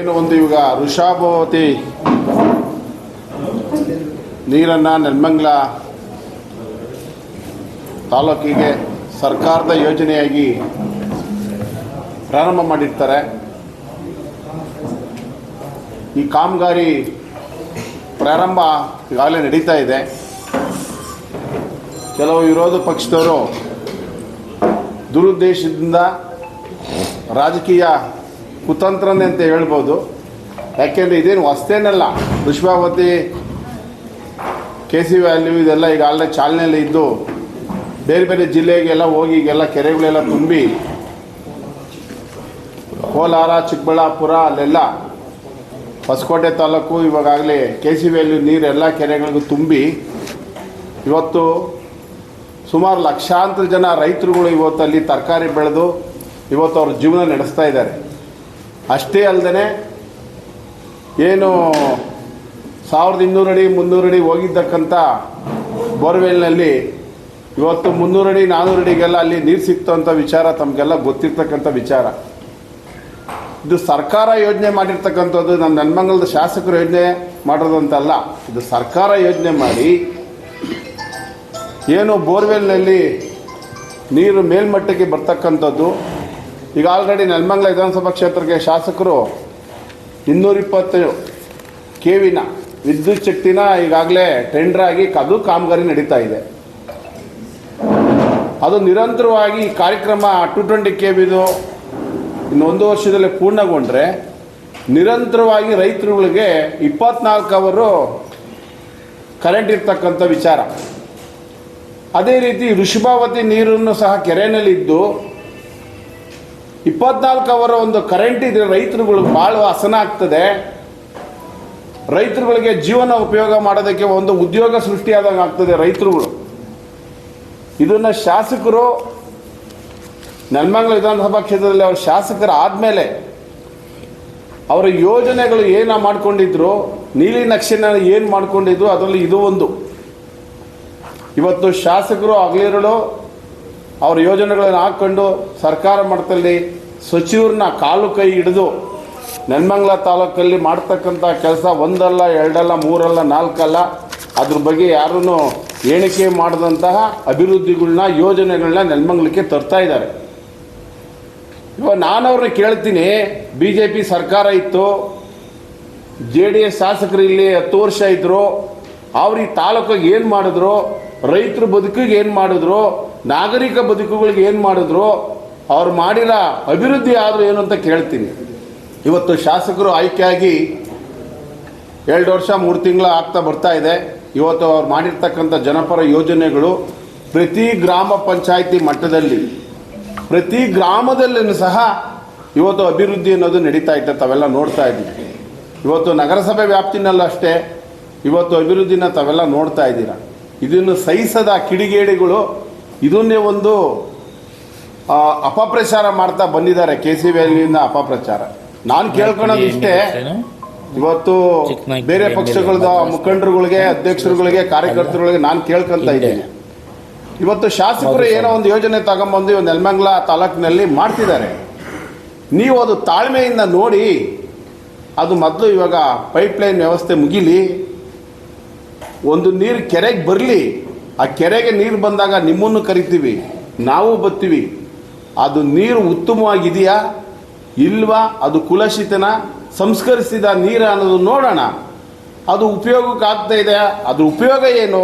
ಏನು ಒಂದು ಇವಾಗ ವೃಷಾಭವತಿ ನೀರನ್ನು ನೆಲಮಂಗ್ಲ ತಾಲೂಕಿಗೆ ಸರ್ಕಾರದ ಯೋಜನೆಯಾಗಿ ಪ್ರಾರಂಭ ಮಾಡಿರ್ತಾರೆ. ಈ ಕಾಮಗಾರಿ ಪ್ರಾರಂಭ ಈಗಾಗಲೇ ನಡೀತಾ ಇದೆ. ಕೆಲವು ವಿರೋಧ ಪಕ್ಷದವರು ದುರುದ್ದೇಶದಿಂದ ರಾಜಕೀಯ ಕುತಂತ್ರನೇ ಅಂತ ಹೇಳ್ಬೋದು. ಯಾಕೆಂದರೆ ಇದೇನು ಹೊಸ್ತೇನಲ್ಲ. ಪುಷ್ಪಾವತಿ ಕೆ ಸಿ ವ್ಯಾಲ್ಯೂ ಇದೆಲ್ಲ ಈಗ ಆಲ್ರೆಡಿ ಚಾಲನೆಯಲ್ಲಿ ಇದ್ದು, ಬೇರೆ ಬೇರೆ ಜಿಲ್ಲೆಗೆಲ್ಲ ಹೋಗಿ ಈಗೆಲ್ಲ ಕೆರೆಗಳೆಲ್ಲ ತುಂಬಿ, ಕೋಲಾರ, ಚಿಕ್ಕಬಳ್ಳಾಪುರ ಅಲ್ಲೆಲ್ಲ ಹೊಸಕೋಟೆ ತಾಲೂಕು ಇವಾಗಲೇ ಕೆ ಸಿ ವ್ಯಾಲ್ಯೂ ನೀರು ಎಲ್ಲ ಕೆರೆಗಳಿಗೂ ತುಂಬಿ, ಇವತ್ತು ಸುಮಾರು ಲಕ್ಷಾಂತರ ಜನ ರೈತರುಗಳು ಇವತ್ತು ಅಲ್ಲಿ ತರಕಾರಿ ಬೆಳೆದು, ಇವತ್ತು ಅವ್ರ ಜೀವನ ನಡೆಸ್ತಾ ಇದ್ದಾರೆ. ಅಷ್ಟೇ ಅಲ್ಲದೆ ಏನು ಸಾವಿರದ ಇನ್ನೂರು ಅಡಿ, ಮುನ್ನೂರು ಅಡಿ ಹೋಗಿದ್ದಕ್ಕಂಥ ಬೋರ್ವೆಲ್ನಲ್ಲಿ ಇವತ್ತು ಮುನ್ನೂರು ಅಡಿ ನಾನ್ನೂರು ಅಡಿಗೆಲ್ಲ ಅಲ್ಲಿ ನೀರು ಸಿಕ್ತು ಅಂತ ವಿಚಾರ, ತಮಗೆಲ್ಲ ಗೊತ್ತಿರ್ತಕ್ಕಂಥ ವಿಚಾರ. ಇದು ಸರ್ಕಾರ ಯೋಜನೆ ಮಾಡಿರ್ತಕ್ಕಂಥದ್ದು ನಮ್ಮ ನನ್ಮಂಗಲದ ಶಾಸಕರು ಯೋಜನೆ ಮಾಡೋದಂತಲ್ಲ ಇದು ಸರ್ಕಾರ ಯೋಜನೆ ಮಾಡಿ ಏನು ಬೋರ್ವೆಲ್ನಲ್ಲಿ ನೀರು ಮೇಲ್ಮಟ್ಟಕ್ಕೆ ಬರ್ತಕ್ಕಂಥದ್ದು ಈಗ ಆಲ್ರೆಡಿ ನೆಲಮಂಗಲ ವಿಧಾನಸಭಾ ಕ್ಷೇತ್ರಕ್ಕೆ ಶಾಸಕರು ಇನ್ನೂರಿಪ್ಪತ್ತು ಕೆ ವಿನ ವಿದ್ಯುತ್ ಶಕ್ತಿನ ಈಗಾಗಲೇ ಟೆಂಡರ್ ಆಗಿ ಅದು ಕಾಮಗಾರಿ ನಡೀತಾ ಇದೆ. ಅದು ನಿರಂತರವಾಗಿ ಕಾರ್ಯಕ್ರಮ ಟು ಟ್ವೆಂಟಿ ಕೆ ವಿದು ಇನ್ನು ಒಂದು ವರ್ಷದಲ್ಲಿ ಪೂರ್ಣಗೊಂಡ್ರೆ ನಿರಂತರವಾಗಿ ರೈತರುಗಳಿಗೆ ಇಪ್ಪತ್ನಾಲ್ಕು ಅವರು ಕರೆಂಟ್ ಇರ್ತಕ್ಕಂಥ ವಿಚಾರ. ಅದೇ ರೀತಿ ಋಷಭಾವತಿ ನೀರನ್ನು ಸಹ ಕೆರೆಯಲ್ಲಿದ್ದು ಇಪ್ಪತ್ನಾಲ್ಕು ಅವರ ಒಂದು ಕರೆಂಟ್ ಇದ್ರೆ ರೈತರುಗಳು ಭಾಳ ಹಸನ ಆಗ್ತದೆ. ರೈತರುಗಳಿಗೆ ಜೀವನ ಉಪಯೋಗ ಮಾಡೋದಕ್ಕೆ ಒಂದು ಉದ್ಯೋಗ ಸೃಷ್ಟಿಯಾದಂಗೆ ಆಗ್ತದೆ ರೈತರುಗಳು. ಇದನ್ನ ಶಾಸಕರು ನೆಲಮಂಗಲ ವಿಧಾನಸಭಾ ಕ್ಷೇತ್ರದಲ್ಲಿ ಅವರು ಶಾಸಕರು ಆದಮೇಲೆ ಅವರ ಯೋಜನೆಗಳು ಏನ ಮಾಡ್ಕೊಂಡಿದ್ರು, ನೀಲಿ ನಕ್ಷೆನ ಏನು ಮಾಡ್ಕೊಂಡಿದ್ರು, ಅದರಲ್ಲಿ ಇದು ಒಂದು. ಇವತ್ತು ಶಾಸಕರು ಹಗಲಿರುಳು ಅವ್ರ ಯೋಜನೆಗಳನ್ನು ಹಾಕ್ಕೊಂಡು ಸರ್ಕಾರ ಮಟ್ಟದಲ್ಲಿ ಸಚಿವರನ್ನ ಕಾಲು ಕೈ ಹಿಡಿದು ನೆನ್ಮಂಗ್ಲ ತಾಲೂಕಲ್ಲಿ ಮಾಡ್ತಕ್ಕಂಥ ಕೆಲಸ ಒಂದಲ್ಲ, ಎರಡಲ್ಲ, ಮೂರಲ್ಲ, ನಾಲ್ಕಲ್ಲ, ಅದ್ರ ಬಗ್ಗೆ ಯಾರೂ ಎಣಿಕೆ ಮಾಡಿದಂತಹ ಅಭಿವೃದ್ಧಿಗಳನ್ನ ಯೋಜನೆಗಳನ್ನ ನೆಲ್ಮಂಗ್ಲಕ್ಕೆ ತರ್ತಾ ಇದ್ದಾರೆ. ಇವಾಗ ನಾನು ಅವ್ರನ್ನ ಕೇಳ್ತೀನಿ ಬಿ ಜೆ ಪಿ ಸರ್ಕಾರ ಇತ್ತು, ಜೆ ಡಿ ಎಸ್ ಶಾಸಕರು ಇಲ್ಲಿ ಹತ್ತು ವರ್ಷ ಇದ್ದರು ಅವ್ರು ಈ ತಾಲೂಕಿಗೆ ಏನು ಮಾಡಿದ್ರು, ರೈತರ ಬದುಕಿಗೆ ಏನು ಮಾಡಿದ್ರು ನಾಗರಿಕ ಬದುಕುಗಳಿಗೆ ಏನು ಮಾಡಿದ್ರು? ಅವ್ರು ಮಾಡಿರೋ ಅಭಿವೃದ್ಧಿ ಆದರೂ ಏನು ಅಂತ ಕೇಳ್ತೀನಿ. ಇವತ್ತು ಶಾಸಕರು ಆಯ್ಕೆಯಾಗಿ ಎರಡು ವರ್ಷ, ಮೂರು ತಿಂಗಳ ಆಗ್ತಾ ಬರ್ತಾ ಇದೆ. ಇವತ್ತು ಅವ್ರು ಮಾಡಿರ್ತಕ್ಕಂಥ ಜನಪರ ಯೋಜನೆಗಳು ಪ್ರತಿ ಗ್ರಾಮ ಪಂಚಾಯಿತಿ ಮಟ್ಟದಲ್ಲಿ, ಪ್ರತಿ ಗ್ರಾಮದಲ್ಲೂ ಸಹ ಇವತ್ತು ಅಭಿವೃದ್ಧಿ ಅನ್ನೋದು ನಡೀತಾ ಇತ್ತು ತಾವೆಲ್ಲ ನೋಡ್ತಾ ಇದ್ದೀವಿ ಇವತ್ತು ನಗರಸಭೆ ವ್ಯಾಪ್ತಿನಲ್ಲೂ ಅಷ್ಟೇ, ಇವತ್ತು ಅಭಿವೃದ್ಧಿನ ತಾವೆಲ್ಲ ನೋಡ್ತಾ ಇದ್ದೀರಾ. ಇದನ್ನು ಸಹಿಸದ ಕಿಡಿಗೇಡಿಗಳು ಇದನ್ನೇ ಒಂದು ಅಪಪ್ರಚಾರ ಮಾಡ್ತಾ ಬಂದಿದ್ದಾರೆ ಕೆ ಸಿ ವ್ಯಾಲಿಯಿಂದ ಅಪಪ್ರಚಾರ. ನಾನು ಕೇಳ್ಕೊಳೋದು ಇಷ್ಟೇ. ಇವತ್ತು ಬೇರೆ ಪಕ್ಷಗಳದ ಮುಖಂಡರುಗಳಿಗೆ ಅಧ್ಯಕ್ಷರುಗಳಿಗೆ ಕಾರ್ಯಕರ್ತರುಗಳಿಗೆ ನಾನು ಕೇಳ್ಕೊಂತ ಇದ್ದೇನೆ ಇದ್ದೀನಿ. ಇವತ್ತು ಶಾಸಕರು ಏನೋ ಒಂದು ಯೋಜನೆ ತಗೊಂಬಂದು ಇವತ್ತು ನೆಲಮಂಗ್ಲ ತಾಲೂಕಿನಲ್ಲಿ ಮಾಡ್ತಿದ್ದಾರೆ. ನೀವು ಅದು ತಾಳ್ಮೆಯಿಂದ ನೋಡಿ ಅದು ಮೊದಲು ಇವಾಗ ಪೈಪ್ಲೈನ್ ವ್ಯವಸ್ಥೆ ಮುಗಿಲಿ ಒಂದು ನೀರು ಕೆರೆಗೆ ಬರಲಿ ಆ ಕೆರೆಗೆ ನೀರು ಬಂದಾಗ ನಿಮ್ಮನ್ನು ಕರಿತೀವಿ, ನಾವು ಬತ್ತೀವಿ. ಅದು ನೀರು ಉತ್ತಮವಾಗಿದೆಯಾ? ಇಲ್ವಾ? ಅದು ಕುಲಶಿತನ? ಸಂಸ್ಕರಿಸಿದ ನೀರು ಅನ್ನೋದು ನೋಡೋಣ. ಅದು ಉಪಯೋಗಕ್ಕೆ ಆಗ್ತಾ ಇದೆ ಅದ್ರ ಉಪಯೋಗ ಏನು?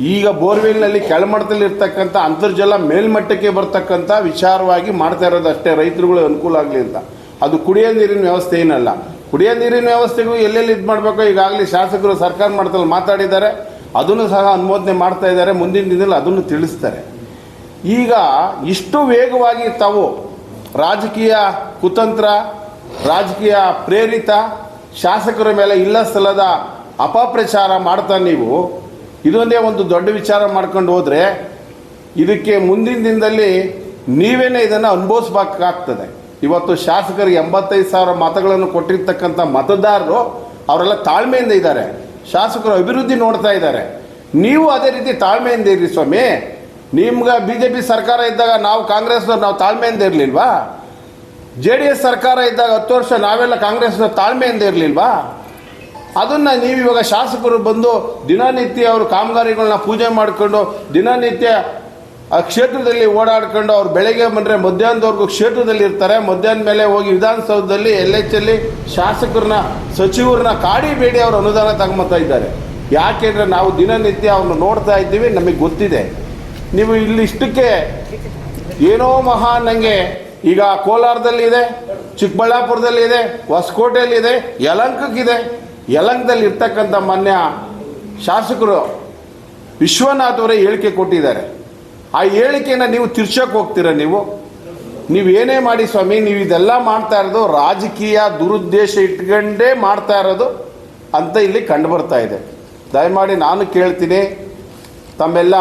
ಈಗ ಬೋರ್ವೆಲ್ನಲ್ಲಿ ಕೆಳಮಟ್ಟದಲ್ಲಿ ಇರ್ತಕ್ಕಂಥ ಅಂತರ್ಜಲ ಮೇಲ್ಮಟ್ಟಕ್ಕೆ ಬರ್ತಕ್ಕಂಥ ವಿಚಾರವಾಗಿ ಮಾಡ್ತಾ ಇರೋದು ಅಷ್ಟೇ. ರೈತರುಗಳು ಅನುಕೂಲ ಆಗಲಿ ಅಂತ. ಅದು ಕುಡಿಯೋ ನೀರಿನ ವ್ಯವಸ್ಥೆ ಏನಲ್ಲ. ಕುಡಿಯೋ ನೀರಿನ ವ್ಯವಸ್ಥೆಗೂ ಎಲ್ಲೆಲ್ಲಿ ಇದು ಮಾಡಬೇಕು ಈಗಾಗಲೇ ಶಾಸಕರು ಸರ್ಕಾರ ಮಟ್ಟದಲ್ಲಿ ಮಾತಾಡಿದ್ದಾರೆ. ಅದನ್ನು ಸಹ ಅನುಮೋದನೆ ಮಾಡ್ತಾ ಇದ್ದಾರೆ, ಮುಂದಿನ ದಿನದಲ್ಲಿ ಅದನ್ನು ತಿಳಿಸ್ತಾರೆ. ಈಗ ಇಷ್ಟು ವೇಗವಾಗಿ ತಾವು ರಾಜಕೀಯ ಕುತಂತ್ರ, ರಾಜಕೀಯ ಪ್ರೇರಿತ ಶಾಸಕರ ಮೇಲೆ ಇಲ್ಲ ಸಲ್ಲದ ಅಪಪ್ರಚಾರ ಮಾಡ್ತಾ ನೀವು, ಇದೊಂದೇ ಒಂದು ದೊಡ್ಡ ವಿಚಾರ ಮಾಡ್ಕೊಂಡು ಹೋದರೆ ಇದಕ್ಕೆ ಮುಂದಿನ ದಿನದಲ್ಲಿ ನೀವೇನೇ ಇದನ್ನು ಅನುಭವಿಸ್ಬೇಕಾಗ್ತದೆ. ಇವತ್ತು ಶಾಸಕರಿಗೆ ಎಂಬತ್ತೈದು ಸಾವಿರ ಮತಗಳನ್ನು ಕೊಟ್ಟಿರ್ತಕ್ಕಂಥ ಮತದಾರರು ಅವರೆಲ್ಲ ತಾಳ್ಮೆಯಿಂದ ಇದ್ದಾರೆ. ಶಾಸಕರು ಅಭಿವೃದ್ಧಿ ನೋಡ್ತಾ ಇದ್ದಾರೆ. ನೀವು ಅದೇ ರೀತಿ ತಾಳ್ಮೆಯಿಂದ ಇರಿ ಸ್ವಾಮಿ. ನಿಮ್ಗೆ ಬಿ ಜೆ ಪಿ ಸರ್ಕಾರ ಇದ್ದಾಗ ನಾವು ಕಾಂಗ್ರೆಸ್ನವ್ರು ನಾವು ತಾಳ್ಮೆಯಿಂದ ಇರಲಿಲ್ವಾ? ಜೆ ಡಿ ಎಸ್ ಸರ್ಕಾರ ಇದ್ದಾಗ ಹತ್ತು ವರ್ಷ ನಾವೆಲ್ಲ ಕಾಂಗ್ರೆಸ್ನ ತಾಳ್ಮೆಯಿಂದ ಇರಲಿಲ್ವಾ? ಅದನ್ನ ನೀವು ಇವಾಗ ಶಾಸಕರು ಬಂದು ದಿನನಿತ್ಯ ಅವರು ಕಾಮಗಾರಿಗಳನ್ನ ಪೂಜೆ ಮಾಡಿಕೊಂಡು ದಿನನಿತ್ಯ ಆ ಕ್ಷೇತ್ರದಲ್ಲಿ ಓಡಾಡ್ಕೊಂಡು ಅವ್ರು ಬೆಳಗ್ಗೆ ಬಂದರೆ ಮಧ್ಯಾಹ್ನದವರೆಗೂ ಕ್ಷೇತ್ರದಲ್ಲಿ ಇರ್ತಾರೆ. ಮಧ್ಯಾಹ್ನ ಮೇಲೆ ಹೋಗಿ ವಿಧಾನಸೌಧದಲ್ಲಿ ಎಲ್ ಎಚ್ ಅಲ್ಲಿ ಶಾಸಕರನ್ನ, ಸಚಿವರನ್ನ ಕಾಡಿ ಬೇಡಿ ಅವರು ಅನುದಾನ ತಗೊಂಬತ್ತಾ ಇದ್ದಾರೆ. ಯಾಕೆಂದ್ರೆ ನಾವು ದಿನನಿತ್ಯ ಅವ್ರನ್ನ ನೋಡ್ತಾ ಇದ್ದೀವಿ, ನಮಗೆ ಗೊತ್ತಿದೆ. ನೀವು ಇಲ್ಲಿ ಇಷ್ಟಕ್ಕೆ ಏನೋ ಮಹಾ ನಂಗೆ ಈಗ ಕೋಲಾರದಲ್ಲಿ ಇದೆ, ಚಿಕ್ಕಬಳ್ಳಾಪುರದಲ್ಲಿ ಇದೆ, ಹೊಸಕೋಟೆಯಲ್ಲಿ ಇದೆ, ಯಲಂಕಕ್ಕಿದೆ. ಯಲಂಕದಲ್ಲಿ ಇರ್ತಕ್ಕಂಥ ಮಾನ್ಯ ಶಾಸಕರು ವಿಶ್ವನಾಥ್ ಅವರೇ ಹೇಳಿಕೆ ಕೊಟ್ಟಿದ್ದಾರೆ. ಆ ಹೇಳಿಕೆನ ನೀವು ತಿರ್ಸೋಕೆ ಹೋಗ್ತೀರಾ ನೀವು? ನೀವು ಏನೇ ಮಾಡಿ ಸ್ವಾಮಿ, ನೀವು ಇದೆಲ್ಲ ಮಾಡ್ತಾ ಇರೋದು ರಾಜಕೀಯ ದುರುದ್ದೇಶ ಇಟ್ಕೊಂಡೇ ಮಾಡ್ತಾ ಇರೋದು ಅಂತ ಇಲ್ಲಿ ಕಂಡು ಬರ್ತಾ ಇದೆ. ದಯಮಾಡಿ ನಾನು ಕೇಳ್ತೀನಿ, ತಮ್ಮೆಲ್ಲ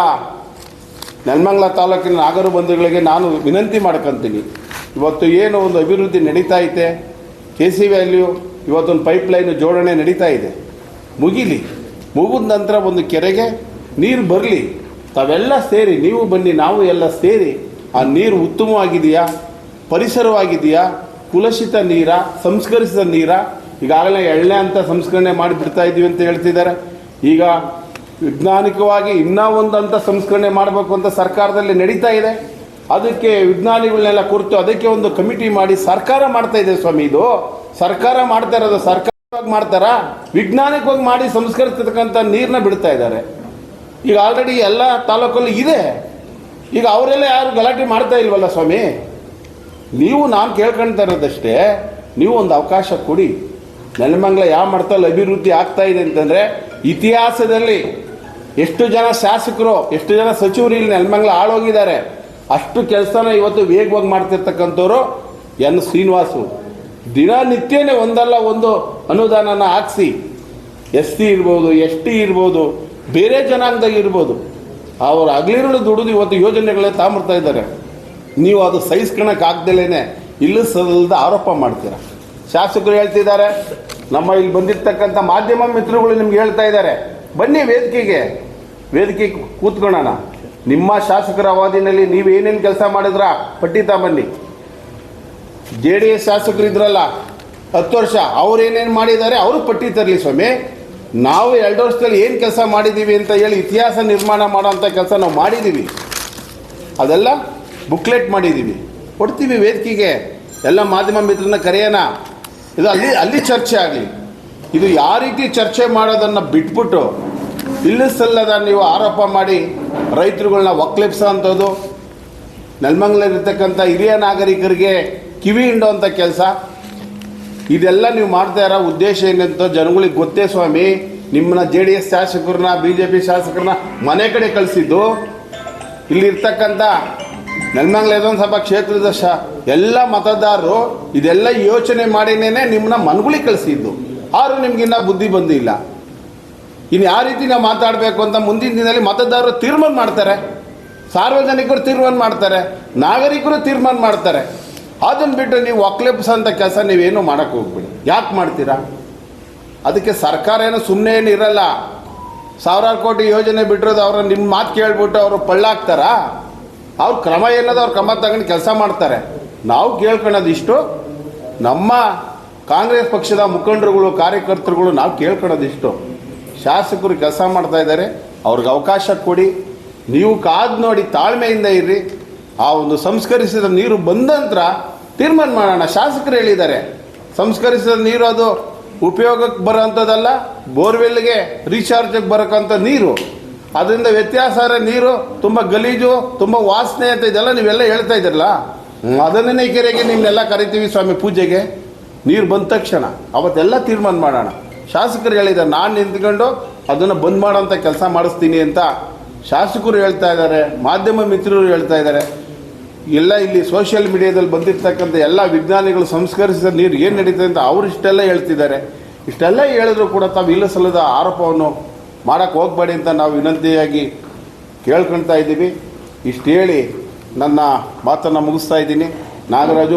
ನೆಲಮಂಗ್ಲ ತಾಲೂಕಿನ ನಾಗರು ಬಂಧುಗಳಿಗೆ ನಾನು ವಿನಂತಿ ಮಾಡ್ಕೊತೀನಿ. ಇವತ್ತು ಏನು ಒಂದು ಅಭಿವೃದ್ಧಿ ನಡೀತಾ ಐತೆ ಕೆ ಸಿ ವ್ಯಾಲ್ಯೂ ಇವತ್ತೊಂದು ಪೈಪ್ ಲೈನ್ ಜೋಡಣೆ ನಡೀತಾ ಇದೆ. ಮುಗಿಲಿ, ಮುಗಿದ ನಂತರ ಒಂದು ಕೆರೆಗೆ ನೀರು ಬರಲಿ. ತಾವೆಲ್ಲ ಸೇರಿ, ನೀವು ಬನ್ನಿ, ನಾವು ಎಲ್ಲ ಸೇರಿ, ಆ ನೀರು ಉತ್ತಮವಾಗಿದೆಯಾ? ಪರಿಸರವಾಗಿದೆಯಾ? ಕುಲಶಿತ ನೀರ? ಸಂಸ್ಕರಿಸಿದ ನೀರ? ಈಗಾಗಲೇ ಎಳ್ಳೆ ಅಂತ ಸಂಸ್ಕರಣೆ ಮಾಡಿ ಬಿಡ್ತಾ ಇದ್ದೀವಿ ಅಂತ ಹೇಳ್ತಿದ್ದಾರೆ. ಈಗ ವಿಜ್ಞಾನಿಕವಾಗಿ ಇನ್ನೂ ಒಂದು ಅಂತ ಸಂಸ್ಕರಣೆ ಮಾಡಬೇಕು ಅಂತ ಸರ್ಕಾರದಲ್ಲಿ ನಡೀತಾ ಇದೆ. ಅದಕ್ಕೆ ವಿಜ್ಞಾನಿಗಳನ್ನೆಲ್ಲ ಕುರಿತು, ಅದಕ್ಕೆ ಒಂದು ಕಮಿಟಿ ಮಾಡಿ ಸರ್ಕಾರ ಮಾಡ್ತಾ ಇದೆ ಸ್ವಾಮಿ ಇದು. ಸರ್ಕಾರ ಮಾಡ್ತಾ ಇರೋದು ಸರ್ಕಾರವಾಗಿ ಮಾಡ್ತಾರಾ? ವಿಜ್ಞಾನಿಕವಾಗಿ ಮಾಡಿ ಸಂಸ್ಕರಿಸತಕ್ಕಂಥ ನೀರನ್ನ ಬಿಡ್ತಾ ಇದ್ದಾರೆ. ಈಗ ಆಲ್ರೆಡಿ ಎಲ್ಲ ತಾಲೂಕಲ್ಲಿ ಇದೆ. ಈಗ ಅವರೆಲ್ಲ ಯಾರು ಗಲಾಟೆ ಮಾಡ್ತಾ ಇಲ್ವಲ್ಲ ಸ್ವಾಮಿ? ನೀವು ನಾನು ಕೇಳ್ಕೊಳ್ತಾ ಇರೋದಷ್ಟೇ ನೀವು ಒಂದು ಅವಕಾಶ ಕೊಡಿ. ನೆಲಮಂಗಲ ಯಾವ ಮಟ್ಟದಲ್ಲಿ ಅಭಿವೃದ್ಧಿ ಆಗ್ತಾ ಇದೆ ಅಂತಂದರೆ ಇತಿಹಾಸದಲ್ಲಿ ಎಷ್ಟು ಜನ ಶಾಸಕರು, ಎಷ್ಟು ಜನ ಸಚಿವರು ಇಲ್ಲಿ ನೆಲಮಂಗಲ ಆಳೋಗಿದ್ದಾರೆ ಅಷ್ಟು ಕೆಲಸನ ಇವತ್ತು ವೇಗವಾಗಿ ಮಾಡ್ತಿರ್ತಕ್ಕಂಥವ್ರು ಎನ್ ಶ್ರೀನಿವಾಸು. ದಿನನಿತ್ಯನೇ ಒಂದಲ್ಲ ಒಂದು ಅನುದಾನನ ಹಾಕ್ಸಿ. ಎಸ್ ಸಿ ಇರ್ಬೋದು, ಎಸ್ ಟಿ ಇರ್ಬೋದು ಬೇರೆ ಜನಾಂಗದಾಗ ಇರ್ಬೋದು. ಅವ್ರು ಹಗಲಿರುಳು ದುಡಿದು ಇವತ್ತು ಯೋಜನೆಗಳೇ ತಾಂಬರ್ತಾ ಇದ್ದಾರೆ. ನೀವು ಅದು ಸಹಿಸ್ಕೊಳಕ್ ಆಗ್ದಲೇನೆ ಇಲ್ಲ ಸಲ್ಲದ ಆರೋಪ ಮಾಡ್ತೀರ? ಶಾಸಕರು ಹೇಳ್ತಿದ್ದಾರೆ, ನಮ್ಮ ಇಲ್ಲಿ ಬಂದಿರ್ತಕ್ಕಂಥ ಮಾಧ್ಯಮ ಮಿತ್ರಗಳು ನಿಮ್ಗೆ ಹೇಳ್ತಾ ಇದ್ದಾರೆ. ಬನ್ನಿ ವೇದಿಕೆಗೆ. ವೇದಿಕೆ ಕೂತ್ಕೊಳ್ಳೋಣ. ನಿಮ್ಮ ಶಾಸಕರ ಅವಧಿನಲ್ಲಿ ನೀವು ಏನೇನು ಕೆಲಸ ಮಾಡಿದ್ರ? ಪಟ್ಟಿ ಬನ್ನಿ. ಜೆ ಡಿ ಎಸ್ ಶಾಸಕರು ಇದ್ರಲ್ಲ, ಹತ್ತು ವರ್ಷ ಅವ್ರು ಏನೇನು ಮಾಡಿದ್ದಾರೆ, ಅವರು ಪಟ್ಟಿ ತರಲಿ ಸ್ವಾಮಿ. ನಾವು ಎರಡು ವರ್ಷದಲ್ಲಿ ಏನು ಕೆಲಸ ಮಾಡಿದ್ದೀವಿ ಅಂತ ಹೇಳಿ ಇತಿಹಾಸ ನಿರ್ಮಾಣ ಮಾಡೋಂಥ ಕೆಲಸ ನಾವು ಮಾಡಿದ್ದೀವಿ ಅದೆಲ್ಲ ಬುಕ್ಲೆಟ್ ಮಾಡಿದ್ದೀವಿ ಕೊಡ್ತೀವಿ ವೇದಿಕೆಗೆ. ಎಲ್ಲ ಮಾಧ್ಯಮ ಮಿತ್ರನ ಕರೆಯೋಣ ಇದು ಅಲ್ಲಿ ಅಲ್ಲಿ ಚರ್ಚೆ ಆಗಲಿ. ಇದು ಯಾವ ರೀತಿ ಚರ್ಚೆ ಮಾಡೋದನ್ನು ಬಿಟ್ಬಿಟ್ಟು ಇಲ್ಲ ಸಲ್ಲದ ನೀವು ಆರೋಪ ಮಾಡಿ ರೈತರುಗಳನ್ನ ಒಕ್ಲೆಪ್ಸೋ ಅಂಥದ್ದು ನೆಲಮಂಗಲಿರ್ತಕ್ಕಂಥ ಹಿರಿಯ ನಾಗರಿಕರಿಗೆ ಕಿವಿ ಹಿಂಡೋ ಅಂಥ ಕೆಲಸ. ಇದೆಲ್ಲ ನೀವು ಮಾಡ್ತಾ ಇರೋ ಉದ್ದೇಶ ಏನಂತ ಜನಗಳಿಗೆ ಗೊತ್ತೇ ಸ್ವಾಮಿ. ನಿಮ್ಮನ್ನ ಜೆ ಡಿ ಎಸ್ ಶಾಸಕರನ್ನ, ಬಿ ಜೆ ಪಿ ಶಾಸಕರನ್ನ ಮನೆ ಕಡೆ ಕಳಿಸಿದ್ದು. ಇಲ್ಲಿರ್ತಕ್ಕಂಥ ನೆಲಮಂಗಲ ವಿಧಾನಸಭಾ ಕ್ಷೇತ್ರದ ಶ ಎಲ್ಲ ಮತದಾರರು ಇದೆಲ್ಲ ಯೋಚನೆ ಮಾಡಿನೇ ನಿಮ್ಮನ್ನ ಮನಗುಳಿಗೆ ಕಳಿಸಿದ್ದು. ಆದರೂ ನಿಮ್ಗಿನ್ನ ಬುದ್ಧಿ ಬಂದಿಲ್ಲ. ಇನ್ನು ಯಾವ ರೀತಿ ನಾವು ಮಾತಾಡಬೇಕು ಅಂತ ಮುಂದಿನ ದಿನದಲ್ಲಿ ಮತದಾರರು ತೀರ್ಮಾನ ಮಾಡ್ತಾರೆ. ಸಾರ್ವಜನಿಕರು ತೀರ್ಮಾನ ಮಾಡ್ತಾರೆ. ನಾಗರಿಕರು ತೀರ್ಮಾನ ಮಾಡ್ತಾರೆ. ಅದನ್ನು ಬಿಟ್ಟರೆ ನೀವು ಒಕ್ಲೆಪ್ಸಂಥ ಕೆಲಸ ನೀವೇನು ಮಾಡೋಕ್ಕೆ ಹೋಗ್ಬೇಡಿ. ಯಾಕೆ ಮಾಡ್ತೀರಾ? ಅದಕ್ಕೆ ಸರ್ಕಾರ ಏನು ಸುಮ್ಮನೆ ಏನು ಇರಲ್ಲ. ಸಾವಿರಾರು ಕೋಟಿ ಯೋಜನೆ ಬಿಟ್ಟಿರೋದು ಅವರ ನಿಮ್ಮ ಮಾತು ಕೇಳ್ಬಿಟ್ಟು ಅವರು ಪಳ್ಳಾಗ್ತಾರಾ? ಅವ್ರ ಕ್ರಮ ಏನದ? ಅವ್ರು ಕ್ರಮ ತಗೊಂಡು ಕೆಲಸ ಮಾಡ್ತಾರೆ. ನಾವು ಕೇಳ್ಕೊಳ್ಳೋದು ಇಷ್ಟು. ನಮ್ಮ ಕಾಂಗ್ರೆಸ್ ಪಕ್ಷದ ಮುಖಂಡರುಗಳು, ಕಾರ್ಯಕರ್ತರುಗಳು ನಾವು ಕೇಳ್ಕೊಳ್ಳೋದು ಇಷ್ಟು. ಶಾಸಕರು ಕೆಲಸ ಮಾಡ್ತಾ ಇದ್ದಾರೆ. ಅವ್ರಿಗೆ ಅವಕಾಶ ಕೊಡಿ. ನೀವು ಕಾದು ನೋಡಿ ತಾಳ್ಮೆಯಿಂದ ಇರ್ರಿ. ಆ ಒಂದು ಸಂಸ್ಕರಿಸಿದ ನೀರು ಬಂದ ನಂತರ ತೀರ್ಮಾನ ಮಾಡೋಣ. ಶಾಸಕರು ಹೇಳಿದ್ದಾರೆ, ಸಂಸ್ಕರಿಸಿದ ನೀರು ಅದು ಉಪಯೋಗಕ್ಕೆ ಬರೋಂಥದ್ದಲ್ಲ, ಬೋರ್ವೆಲ್ಗೆ ರೀಚಾರ್ಜಿಗೆ ಬರೋಕ್ಕಂಥ ನೀರು. ಅದರಿಂದ ವ್ಯತ್ಯಾಸ ನೀರು ತುಂಬ ಗಲೀಜು, ತುಂಬ ವಾಸನೆ ಅಂತ ಇದೆಲ್ಲ ನೀವೆಲ್ಲ ಹೇಳ್ತಾ ಇದ್ದೀರಲ್ಲ? ಅದನ್ನೇ ಕೆರೆಗೆ ನಿಮ್ಮನ್ನೆಲ್ಲ ಕರಿತೀವಿ ಸ್ವಾಮಿ ಪೂಜೆಗೆ. ನೀರು ಬಂದ ತಕ್ಷಣ ಅವತ್ತೆಲ್ಲ ತೀರ್ಮಾನ ಮಾಡೋಣ. ಶಾಸಕರು ಹೇಳಿದ್ದಾರೆ, ನಾನು ನಿಂತ್ಕೊಂಡು ಅದನ್ನು ಬಂದ್ ಮಾಡೋಂಥ ಕೆಲಸ ಮಾಡಿಸ್ತೀನಿ ಅಂತ ಶಾಸಕರು ಹೇಳ್ತಾ ಇದ್ದಾರೆ, ಮಾಧ್ಯಮ ಮಿತ್ರರು ಹೇಳ್ತಾ ಇದ್ದಾರೆ. ಎಲ್ಲ ಇಲ್ಲಿ ಸೋಷಿಯಲ್ ಮೀಡಿಯಾದಲ್ಲಿ ಬಂದಿರ್ತಕ್ಕಂಥ ಎಲ್ಲ ವಿಜ್ಞಾನಿಗಳು ಸಂಸ್ಕರಿಸಿದ ನೀರು ಏನು ನಡೀತದೆ ಅಂತ ಅವರು ಇಷ್ಟೆಲ್ಲ ಹೇಳ್ತಿದ್ದಾರೆ. ಇಷ್ಟೆಲ್ಲ ಹೇಳಿದ್ರು ಕೂಡ ತಾವು ಇಲ್ಲ ಸಲ್ಲದ ಆರೋಪವನ್ನು ಮಾಡೋಕ್ಕೆ ಹೋಗಬೇಡಿ ಅಂತ ನಾವು ವಿನಂತಿಯಾಗಿ ಕೇಳ್ಕೊಳ್ತಾ ಇದ್ದೀವಿ. ಇಷ್ಟು ಹೇಳಿ ನನ್ನ ಮಾತನ್ನು ಮುಗಿಸ್ತಾ ಇದ್ದೀನಿ. ನಾಗರಾಜು